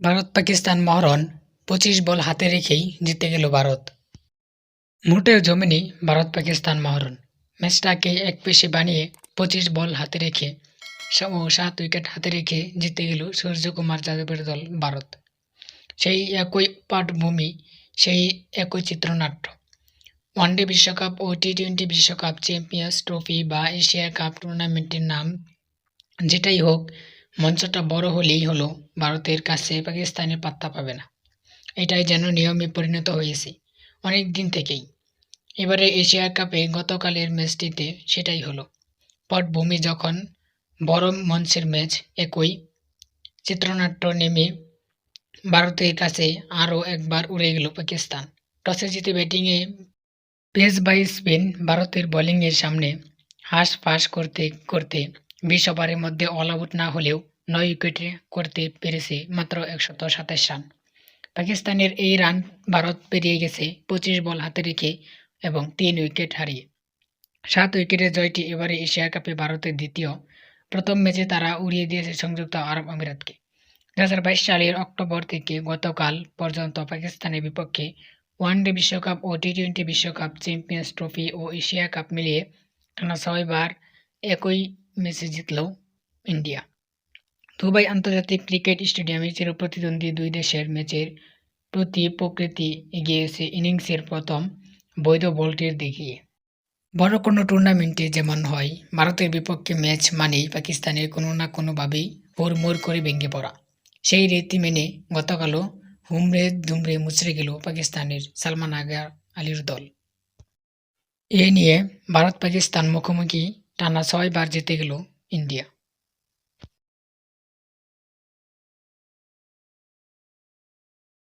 ভারত পাকিস্তান মহরণ পঁচিশ বল হাতে রেখেই জিতে গেল ভারত। মোটেও জমেনি ভারত পাকিস্তান মহরণ। ম্যাচটাকে এক পেশে বানিয়ে পঁচিশ বল হাতে রেখে ও সাত উইকেট হাতে রেখে জিতে গেল সূর্যকুমার যাদবের দল ভারত। সেই একই পাটভূমি, সেই একই চিত্রনাট্য। ওয়ানডে বিশ্বকাপ ও টি টোয়েন্টি বিশ্বকাপ, চ্যাম্পিয়ন্স ট্রফি বা এশিয়া কাপ টুর্নামেন্টের নাম যেটাই হোক মঞ্চটা বড় হলেই হলো, ভারতের কাছে পাকিস্তানের পাত্তা পাবে না। এটাই যেন নিয়মে পরিণত হয়েছে, অনেক দিন থেকেই। এবারে এশিয়া কাপে গতকালের ম্যাচটিতে সেটাই হলো। পটভূমি যখন বড় মঞ্চের ম্যাচ, একই চিত্রনাট্য নেমে ভারতের কাছে আরও একবার উড়ে গেল পাকিস্তান। টসে জিতে ব্যাটিংয়ে পেস বাই স্পিন ভারতের বোলিংয়ের সামনে হাঁস ফাঁস করতে করতে বিশ ওভারের মধ্যে অল আউট না হলেও নয় উইকেটে করতে পেরেছে মাত্র একশত সাতাশ রান। পাকিস্তানের এই রান ভারত পেরিয়ে গেছে পঁচিশ বল হাতে রেখে এবং তিন উইকেট হারিয়ে। সাত উইকেটের জয়টি এবারে এশিয়া কাপে ভারতের দ্বিতীয়। প্রথম ম্যাচে তারা উড়িয়ে দিয়েছে সংযুক্ত আরব আমিরাতকে। দু হাজার বাইশ সালের অক্টোবর থেকে গতকাল পর্যন্ত পাকিস্তানের বিপক্ষে ওয়ানডে বিশ্বকাপ ও টি টোয়েন্টি বিশ্বকাপ চ্যাম্পিয়ন্স ট্রফি ও এশিয়া কাপ মিলিয়ে টানা ছয়বার একই ম্যাচে জিতল ইন্ডিয়া। দুবাই আন্তর্জাতিক ক্রিকেট স্টেডিয়ামে চিরপ্রতিদ্বন্দ্বী দুই দেশের ম্যাচের প্রতি প্রকৃতি এগিয়েছে ইনিংসের প্রথম বৈধ বলটির দেখিয়ে বড় কোনো টুর্নামেন্টে যেমন হয়, ভারতের বিপক্ষে ম্যাচ মানেই পাকিস্তানের কোনো না কোনোভাবেই হুড়মুড় করে ভেঙে পড়া। সেই রীতি মেনে গতকালও হুমড়ে দুমড়ে মুচড়ে গেল পাকিস্তানের সালমান আগার আলীর দল। এ নিয়ে ভারত পাকিস্তান মুখোমুখি টানা ছয়বার জিতে গেল ইন্ডিয়া।